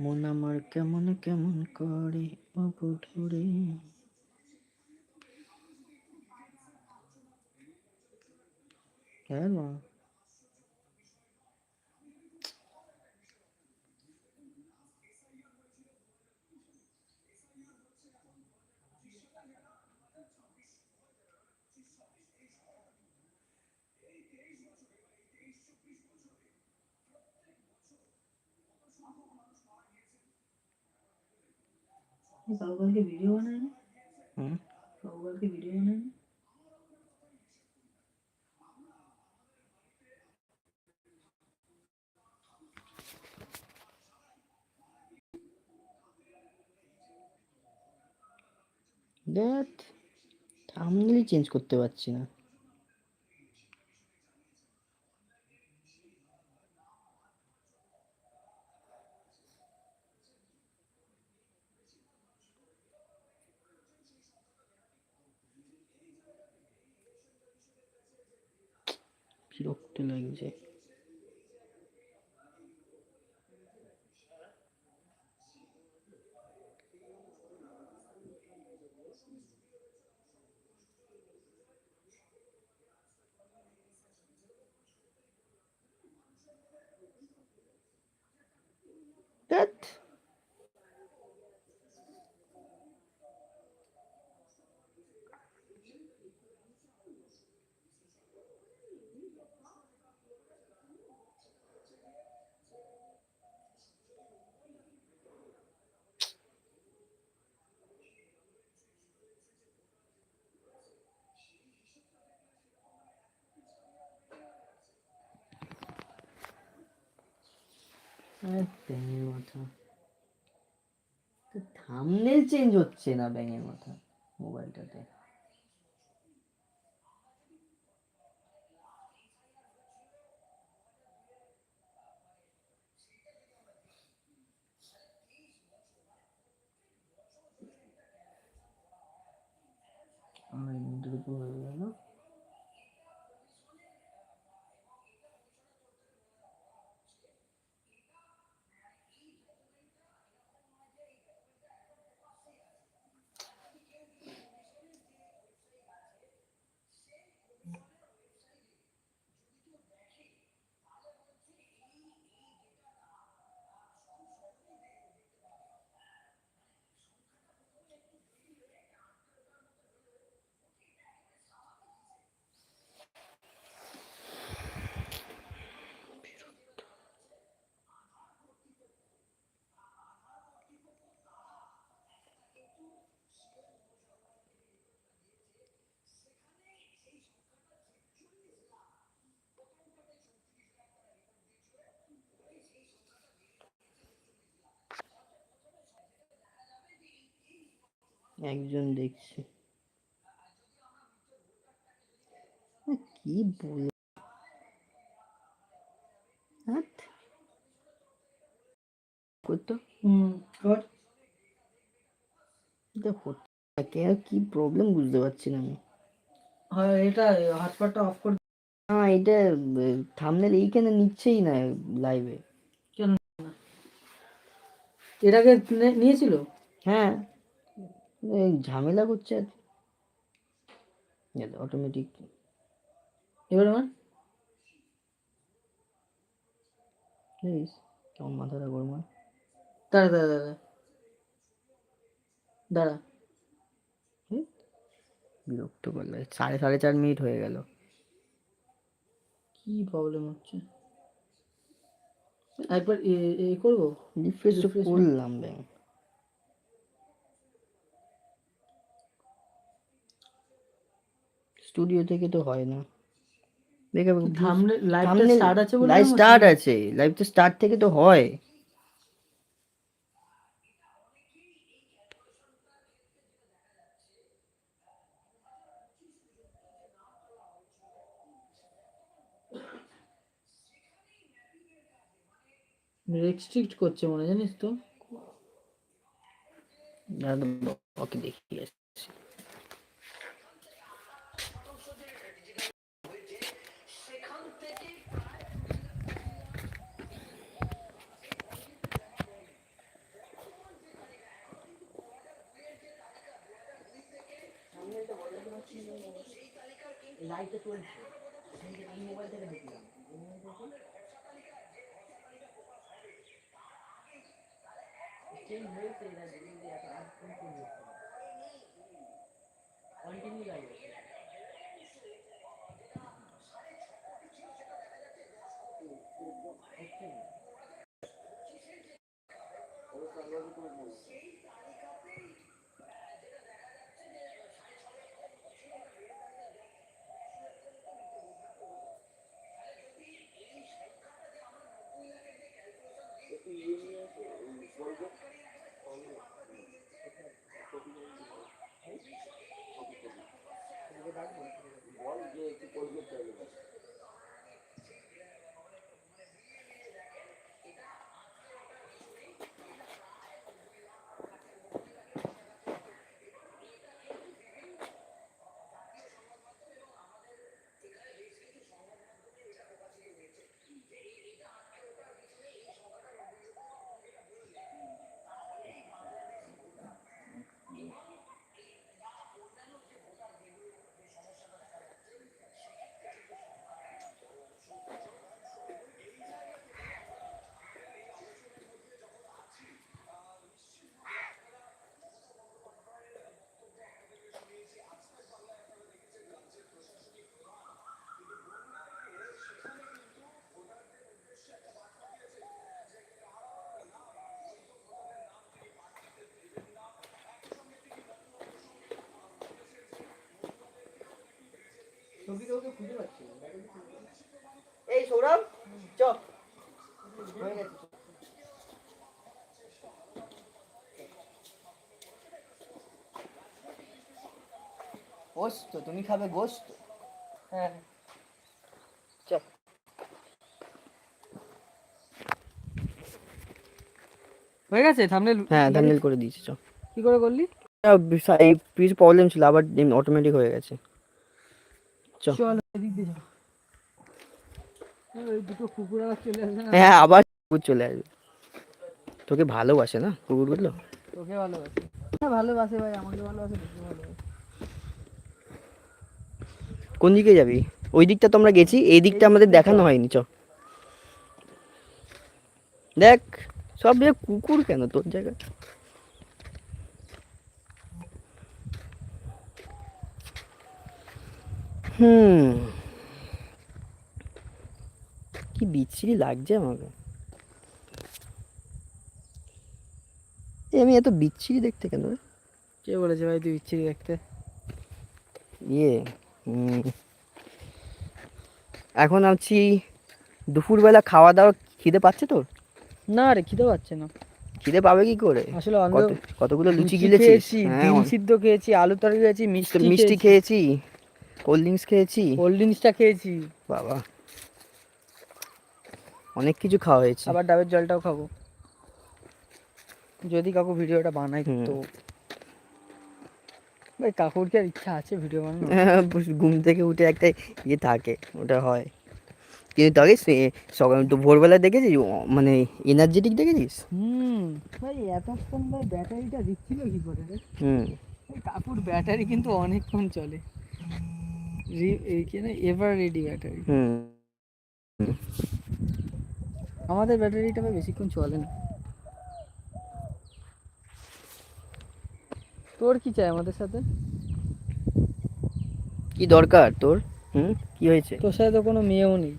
মন আমার কেমন কেমন করে অবধরে হ্যালো? কালকে ভিডিও বানায় না হুম ভিডিও বানায় না দেখ থামনেলই চেঞ্জ করতে পারছি না। বিরক্ত লাগছে ধ্যাৎ। আর ব্যাঙের মাথা। থামনেল চেঞ্জ হচ্ছে না ব্যাঙের মাথা মোবাইলটাতে আর দ্রুত হয়ে গেল একজন দেখছি। কি বল? করতো আর কি প্রবলেম বুঝতে পারছি না আমি। হয় এটা হটস্পটটা অফ করে না এটা থামনেল এইখানে নিচ্ছেই না লাইভে কেন নিয়েছিল? হ্যাঁ। এই ঝামেলা করছে আর অটোমেটিক এবার আমার? কেমন মাথাটা গরম হয়। দাঁড়া দাঁড়া দাঁড়া। দাঁড়া। বিরক্ত করলে সাড়ে সাড়ে চার মিনিট হয়ে গেল। কি প্রবলেম হচ্ছে? একবার এ করব? রিফ্রেশ? করলাম ব্যাংক স্টুডিও থেকে তো হয় না। দেখে স্টার্ট আছে লাইভ স্টার্ট আছে। লাইভ তো স্টার্ট থেকে তো হয়। রেস্ট্রিক্ট করছে মনে জানিস তো? ওকে দেখি আসছি লাইটটা চলছে এই মোবাইল থেকে দেখলাম চেঞ্জ হয়েছে এটা দেখি এখন আর কোন কোন কন্টিনিউ লাইভ এই সৌরভ চ হয়ে গেছে। গোস্ত তুমি খাবে গোস্ত? হ্যাঁ। হয়ে গেছে? থামনেল হ্যাঁ থাম্বনেল করে দিয়েছি চ কি করে করলি? পিস প্রবলেম ছিল আবার অটোমেটিক হয়ে গেছে। চল। এদিক দিয়ে যা। দুটো কুকুর আবার চলে আসবে হ্যাঁ আবার কুকুর চলে আসবে। তোকে ভালোবাসে না তোকে ভালোবাসে। হ্যাঁ ভালোবাসে ভাই আমাকে ভালোবাসে তোকে ভালোবাসে। কোন দিকে যাবি? ওই দিকটা তো আমরা গেছি এই দিকটা আমাদের দেখানো হয়নি চ। দেখ সব জায়গায় কুকুর কেন তোর জায়গায়? হুম। কি বিচ্ছিরি লাগছে আমাকে। আমি এত বিচ্ছিরি দেখতে কেন কে বলেছে ভাই তুই ইচ্ছিরি দেখতে? ইয়ে এখন আছি দুপুরবেলা খাওয়া দাওয়া খিদে পাচ্ছে তোর? না রে খিদে পাচ্ছে না। খিদে পাবে কি করে? আসলে কতগুলো লুচি খেয়েছি হ্যাঁ, সিদ্ধ খেয়েছি আলু তরকারি খেয়েছি মিষ্টি মিষ্টি খেয়েছি। কোল্ড ড্রিঙ্কস খেয়েছি? কোল্ড ড্রিঙ্কসটা খেয়েছি। বাবা। অনেক কিছু খাওয়া হয়েছে। আবার ডাবের জলটাও খাব। যদি কাকু ভিডিওটা বানাই। তো। ভাই কাকুর কি আর ইচ্ছা আছে ভিডিও বানানো হ্যাঁ, ঘুম থেকে উঠে একটা ইয়ে থাকে ওটা হয়। কিন্তু তাকে সকাল তো ভোরবেলা দেখেছিস? মানে এনার্জেটিক দেখেছিস? হুম। ভাই এতক্ষণ ভাই ব্যাটারিটা দিচ্ছিল কি করে হুম। কাকুর ব্যাটারি কিন্তু অনেকক্ষণ চলে। এভার রেডি ব্যাটারি আমাদের ব্যাটারিটা বেশিক্ষণ চলে না। তোর কি চাই আমাদের সাথে? কি দরকার তোর? হুম কি হয়েছে? তোর সাথে তো কোনো মেয়েও নেই।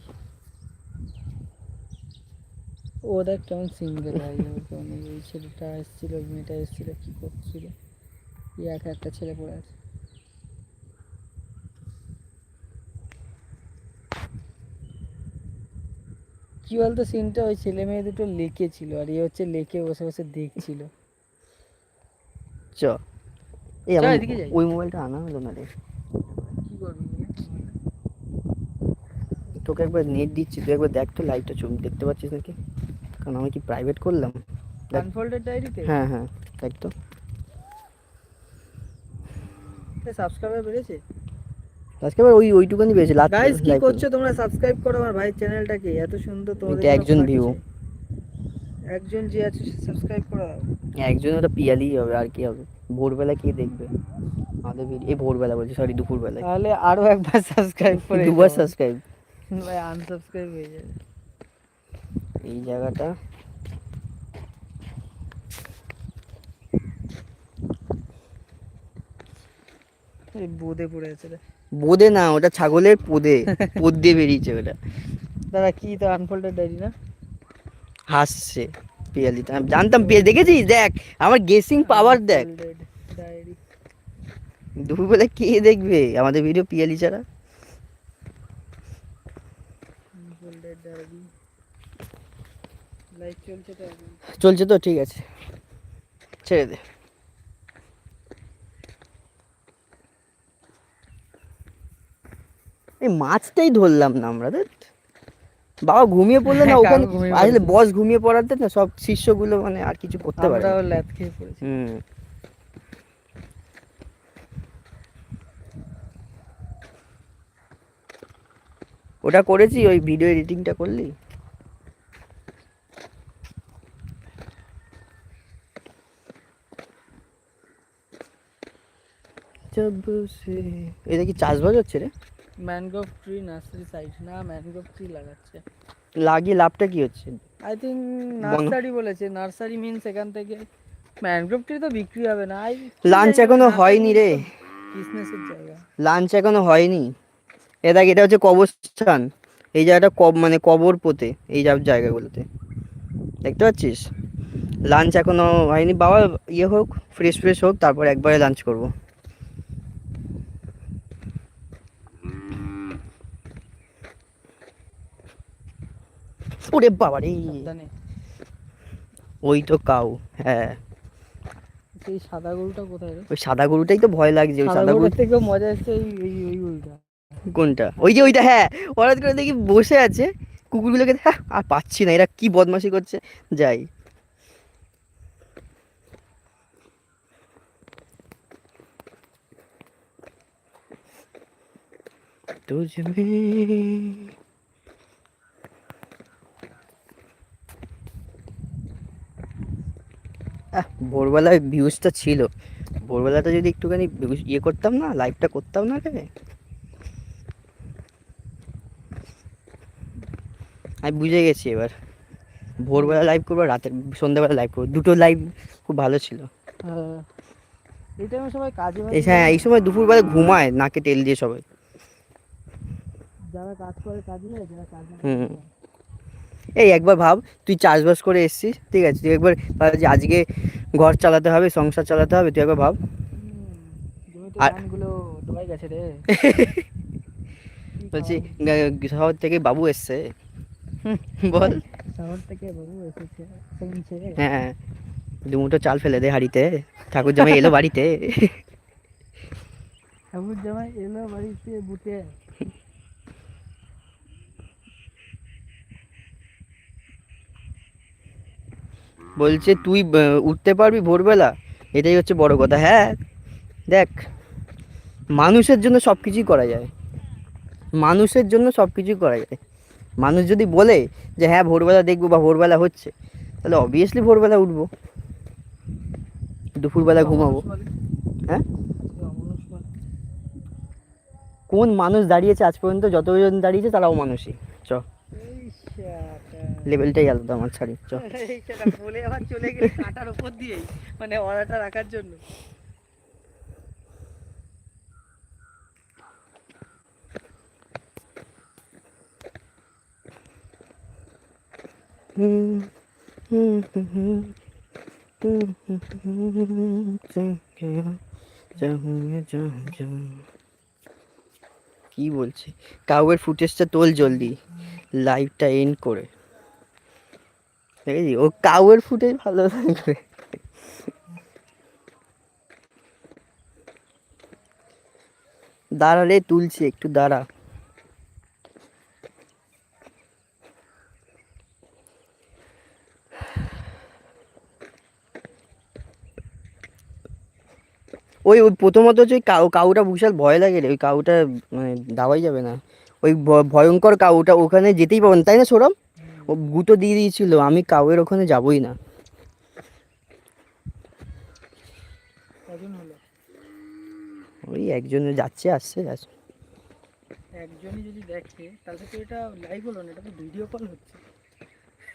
ও দেখ কেমন সিঙ্গেল ওর কেউ নেই ওই ছেলেটা এসেছিল মেয়েটা এসেছিল কি করছিল? এই একা একটা ছেলে পড়ে আছে। কি বলতো সিনটা ওই ছেলে মেয়ে দুটো লেকে ছিল আর এ হচ্ছে লেকে বসে বসে দেখছিল। চ। এই আমার ওই মোবাইলটা আনা হলো না রে। কি করবি? তোকে একবার নেট দিচ্ছি তুই একবার দেখ তো লাইভটা ছবি দেখতে পাচ্ছিস নাকি? কারণ আমি কি প্রাইভেট করলাম? আনফোল্ডেড ডায়েরিতে হ্যাঁ হ্যাঁ দেখ তো। সাবস্ক্রাইবার বেড়েছে? আজকে আবার ওই ওইটুকুনি পেয়েছে লাস্ট গাইস কি করছ তোমরা? সাবস্ক্রাইব করো আমার ভাই চ্যানেলটাকে এত সুন্দর তোমাদের এটা জন্য একজন পাঠিয়েছে। view। একজন যে আছে সাবস্ক্রাইব করে দাও একজন ওটা পিয়ালি হবে আর কি হবে? ভোরবেলা কে দেখবে? আমাদের ভিডিও এই ভোরবেলা বলছি সরি দুপুরবেলায়। তাহলে আরও একবার সাবস্ক্রাইব করে দুবার দিও। সাবস্ক্রাইব ভাই আনসাবস্ক্রাইব হয়ে যাবে। এই জায়গাটা। এই বোদে পড়ে আছে রে। বোদে না ওটা ছাগলের পোদে। পোদ দিয়ে বেরিয়েছে ওটা। দাদা কি তো আনফোল্ডেড ডায়েরি না? হাসছে পিয়ালিটা আমি জানতাম দেখেছিস? দেখ আমার গেসিং পাওয়ার দেখ। দুপুরবেলা কে দেখবে? আমাদের ভিডিও পিয়ালি ছাড়া। চলছে তো ঠিক আছে। ছেড়ে দে। এই মাছটাই ধরলাম না আমরা বাবা ঘুমিয়ে পড়লে না হ্যাঁ, ওখানে আসলে বস ঘুমিয়ে পড়াতে না সব শিষ্যগুলো মানে আর কিছু করতে পারে হুম। ওটা করেছি ওই ভিডিও এডিটিংটা করলি? এটা কি চাষবাস হচ্ছে রে? ম্যানগ্রোভ ট্রি নার্সারি সাইড না ম্যানগ্রোভ ট্রি লাগাচ্ছে। লাগিয়ে লাভটা কি হচ্ছে? আই থিঙ্ক নার্সারি বলেছে। নার্সারি মিনস এখান থেকে ম্যানগ্রোভ ট্রি তো বিক্রি হবে না। আই লাঞ্চ এখনও হয়নি রে। বিজনেসের জায়গা। লাঞ্চ এখনও হয়নি। এ দেখ এটা হচ্ছে কবরস্থান। এই জায়গাটা কব মানে কবর পোতে এই সব জায়গাগুলোতে। দেখতে পাচ্ছিস? লাঞ্চ এখনও হয়নি। বাবা ইয়ে হোক ফ্রেশ ফ্রেশ হোক তারপর একবারে লাঞ্চ করব। ওরে বাবা রে ওই তো কাউ হ্যাঁ। সেই সাদা গরুটা কোথায় রে? ওই সাদা গরুটাই তো ভয় লাগছে ওই সাদা গরু থেকেও মজা এসছে ওই ওই গরুটা। কোনটা? ওই যে ওইটা হ্যাঁ। হঠাৎ করে দেখি বসে আছে কুকুরগুলোকে হ্যাঁ আর পাচ্ছি না এরা কি বদমাশি করছে? যাই। তুঝমে আহ, ভোরবেলায় ভিউজটা ছিল। ভোরবেলাটা যদি একটুখানি ইয়ে করতাম না লাইভটা করতাম না রে। আমি বুঝে গেছি এবার। ভোরবেলা লাইভ করব রাতের সন্ধ্যাবেলা লাইভ করব। দুটো লাইভ খুব ভালো ছিল। হ্যাঁ। এই টাইমে সবাই কাজে হ্যাঁ এই সময় দুপুরবেলা ঘুমায় নাকে তেল দিয়ে সবাই। যারা কাজ করে কাজে যায় যারা কাজ হুম। এই একবার ভাব তুই চাষবাস করে এসছিস ঠিক আছে? তুই একবার যে আজকে ঘর চালাতে হবে সংসার চালাতে হবে তুই একবার ভাব। আর- গেছে রে। বলছি শহর থেকে বাবু এসছে। বল। শহর থেকে বাবু এসেছে হ্যাঁ দুমুটো চাল ফেলে দে হাড়িতে। ঠাকুর জামাই এলো বাড়িতে। ঠাকুর জামাই এলো বাড়িতে বুটে বলছে, তুই উঠতে পারবি ভোরবেলা? এটাই হচ্ছে বড় কথা। হ্যাঁ দেখ, মানুষের জন্য সব কিছুই করা যায়। মানুষের জন্য সব কিছুই করা যায়। মানুষ যদি বলে যে হ্যাঁ ভোরবেলা দেখব বা ভোরবেলা হচ্ছে, তাহলে অবভিয়াসলি ভোরবেলা উঠবো। দুপুরবেলা ঘুমাবো। হ্যাঁ? কোন মানুষ দাঁড়িয়েছে আজ পর্যন্ত, যতজন দাঁড়িয়েছে তারাও মানুষই। চ। লেভেলটাই আলাদা আমার চ। সেটা বলে আবার চলে গেলে কাটার উপর দিয়েই মানে অর্ডারটা রাখার জন্য। কি বলছে? কাউয়ের ফুটেজটা তোল জলদি। লাইভটা এন্ড করে। দেখেছি ও কাউয়ের ফুটেজ ভালো লাগবে দাঁড়া রে, তুলছি একটু, দাঁড়া। ওই ওই প্রথমত হচ্ছে ওই কাউ, কাউটা বিশাল ভয় লাগে রে, ওই কাউটা মানে দাওয়াই যাবে না। ওই ভয়ঙ্কর কাউটা ওখানে যেতেই পারবেন তাই না সৌরভ? ও গুঁতো দিয়ে দিয়েছিল আমি কাউয়ের ওখানে যাবই না। ওই একজন যাচ্ছে আসছে যাচ্ছে একজনই যদি দেখে তাহলে তো এটা লাইভ হলো না এটা তো ভিডিও কল হচ্ছে।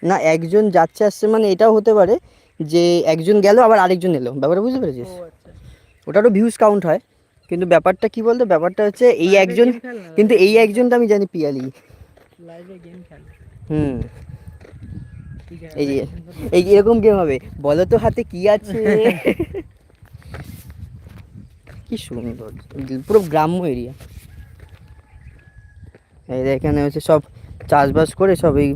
না একজন যাচ্ছে আসছে মানে এটাও হতে পারে যে একজন গেল আবার আরেকজন এলো। ব্যাপারটা বুঝতে পেরেছিস? আচ্ছা। ওটারও ভিউজ কাউন্ট হয় কিন্তু ব্যাপারটা কি বলতো? ব্যাপারটা হচ্ছে এই একজন কিন্তু এই একজনটা আমি জানি পিয়ালি। লাইভে গেম খেল হুম। এই যে এই এরকম গেম হবে। বলো তো হাতে কি আছে? কি সুন্দর। পুরো গ্রাম্য এরিয়া এই এখানে হচ্ছে সব চাষবাস করে সব এই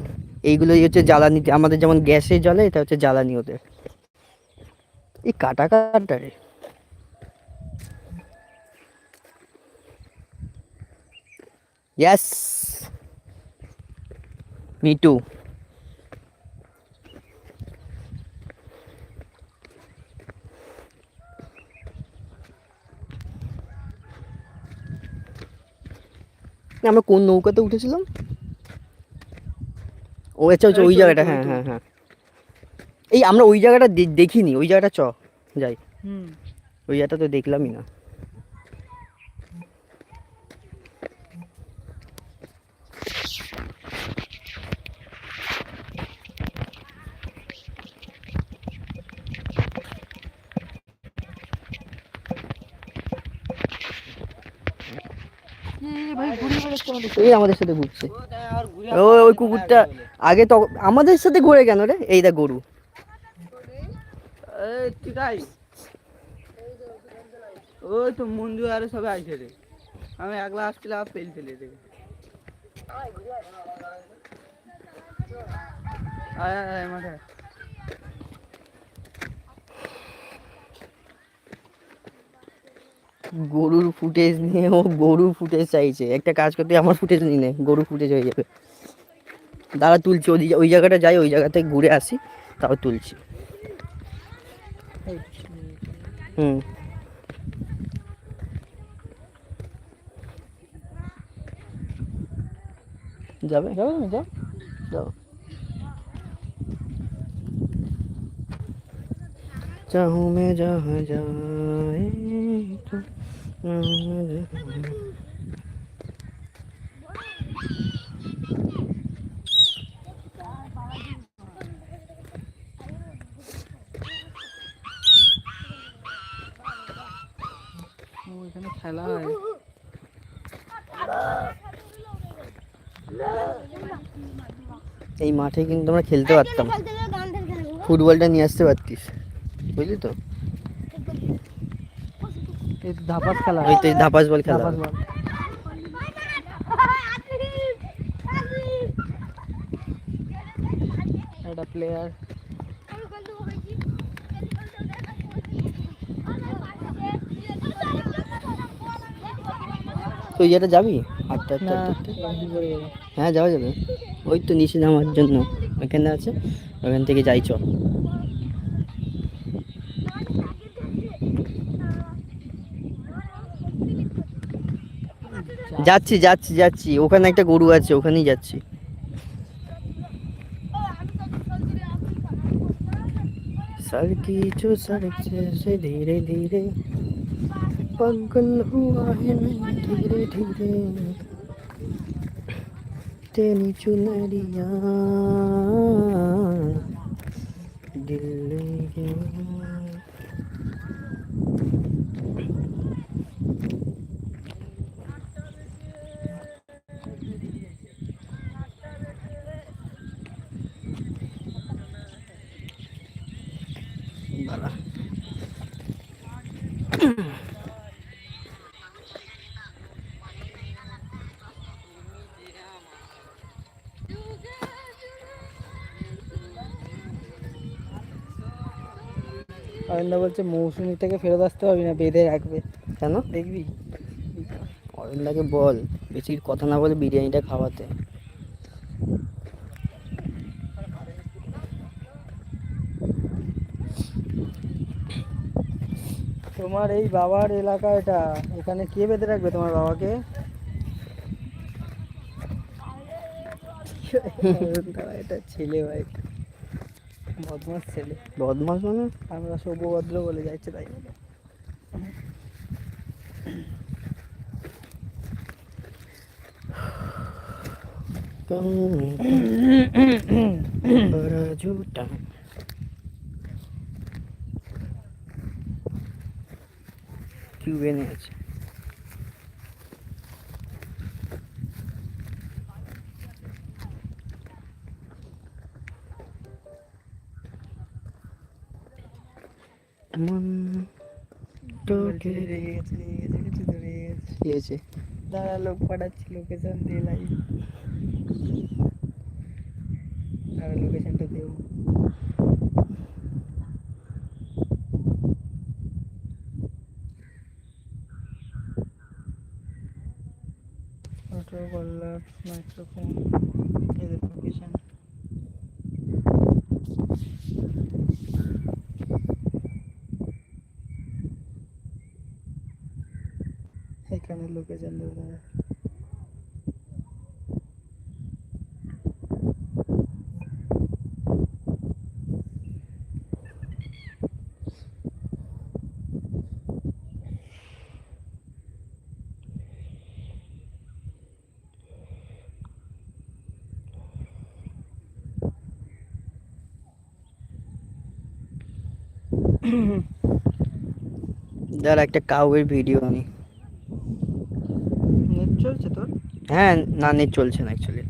এইগুলোই হচ্ছে জ্বালানি আমাদের যেমন গ্যাসে জ্বলে এটা হচ্ছে জ্বালানি ওদের। এই কাটা কাটা রে। ইয়াস মি টু আমরা কোন নৌকাতে উঠেছিলাম ও আচ্ছা আচ্ছা এই ওই তো, জায়গাটা ওই তো, হ্যাঁ ওই তো। হ্যাঁ হ্যাঁ এই আমরা ওই জায়গাটা দে- দেখিনি ওই জায়গাটা চ যাই হুম ওই জায়গাটা তো দেখলামই না এই আমাদের সাথে ঘুরছে। ও ওই কুকুরটা আগে তো আমাদের সাথে ঘুরে কেন রে? এই দেখ গরু। ওই তো মঞ্জু আর সবাই আইছে রে। আমি একলা আসছিলাম পেল ফেলে দেখে আয় আয় আয় মাঠে আয়। গরুর ফুটেজ নিয়ে ও গরুর ফুটেজ চাইছে একটা কাজ করতে আমার ফুটেজ নিয়ে নে গরুর ফুটেজ হয়ে যাবে দাঁড়া তুলছি ওই ওই জায়গাটা যাই ওই জায়গাতে ঘুরে আসি তাও তুলছি এই, হুম যাবে যাবে তুমি যাও যাও चाहूँ मैं जहाँ जाए খেলা হয় এই মাঠে কিন্তু আমরা খেলতে পারতাম। ফুটবলটা নিয়ে আসতে পারতিস। বুঝলি তো? এই তো ধাপাস খেলা। ওই তো ধাপাস বল খেলা। ধাপাস বল। একটা প্লেয়ার তো ওই জায়গাটা যাবি? হ্যাঁ যাওয়া যাবে। ওই তো নিচে নামার জন্য। ওইখানে আছে। ওখান থেকে যাই চ যাচ্ছি যাচ্ছি যাচ্ছি ওখানে একটা গরু আছে ওখানেই যাচ্ছি सड़की जो सड़क जैसे धीरे धीरे पागल हुआ है मैं धीरे धीरे तेरी चुनरिया दिल ले गया বালা অরিন্দা বলছে মৌসুমি থেকে ফেরত আসতে পারবি না বেঁধে রাখবে। কেন? দেখবি। অরিন্দাকে বল বেশি কথা না বলে বিরিয়ানিটা খাওয়াতে। তোমার এই বাবার এলাকা এটা। এখানে কে বেঁধে রাখবে তোমার বাবাকে? এটা ছেলে ভাই। বদমাস ছেলে। বদমাস মানে? আমরা সৌভদ্র বলে যাচ্ছে তাই ঝুটা। কিউবেনে আছে মন গেছে হয়েছে? দাঁড়া লোক পাঠাচ্ছি লোকেশন দিয়ে লাইভ দাঁড়া লোকেশনটা দেবো অটো কলার মাইক্রোফোন এদের লোকেশন এখানে লোকেশন দেবো দাঁড়া একটা কাউয়ের ভিডিও আমি নেট চলছে তোর? হ্যাঁ না নেট চলছে না অ্যাকচুয়ালি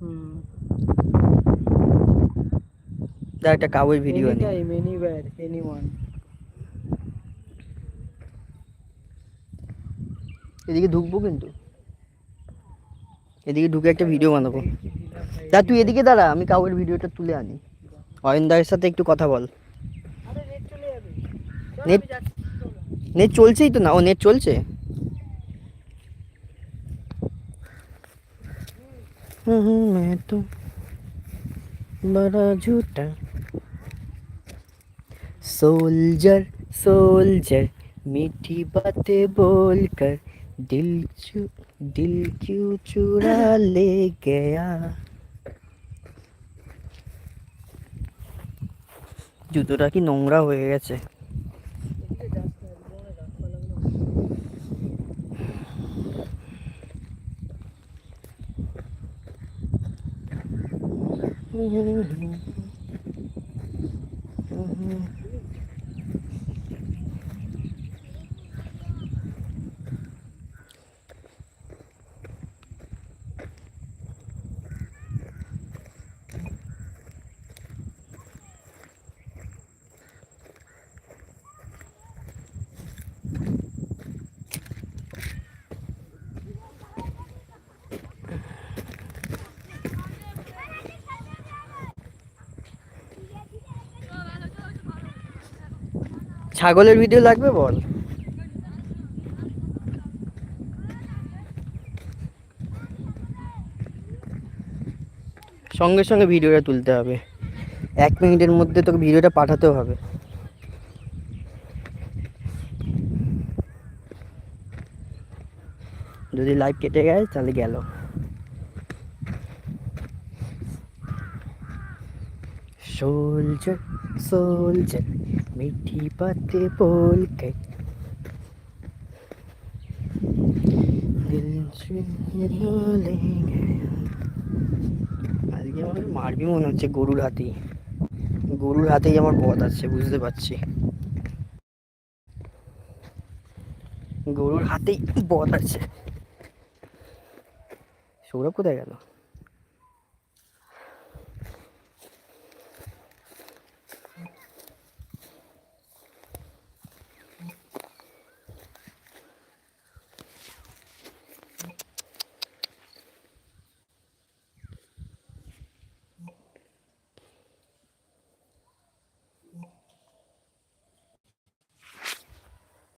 হুম। দাঁড়া একটা কাউয়ের ভিডিও আনি। টাইম এনিওয়্যার এনিওয়ান এদিকে ঢুকবো কিন্তু। এদিকে ঢুকে একটা ভিডিও বানাবো। দা তুই এদিকে দাঁড়া আমি কাউয়ের ভিডিওটা তুলে আনি। অয়নদার সাথে একটু কথা বল আরে নেট চলে যাবে নেট নেট চলছেই তো না ও নেট চলছে হুম হুম मैं तो बड़ा झूठा सोल्जर सोल्जर मीठी बातें बोलकर दिल चु दिल क्यों चुरा ले गया জুতোটা কি নোংরা হয়ে গেছে। ছাগলের ভিডিও লাগবে বল। সঙ্গে সঙ্গে ভিডিওটা তুলতে হবে। এক মিনিটের মধ্যে তোকে ভিডিওটা পাঠাতেও হবে। যদি লাইভ কেটে গেছে তাহলে গেল। সোলছে সোলজার मीठी बातें बोल के दिल से लगा लेंगे আজকে আমার মারবি মনে হচ্ছে গরুর হাতেই গরুর হাতেই আমার পথ আছে বুঝতে পারছি গরুর হাতেই পথ আছে সৌরভ কোথায় গেল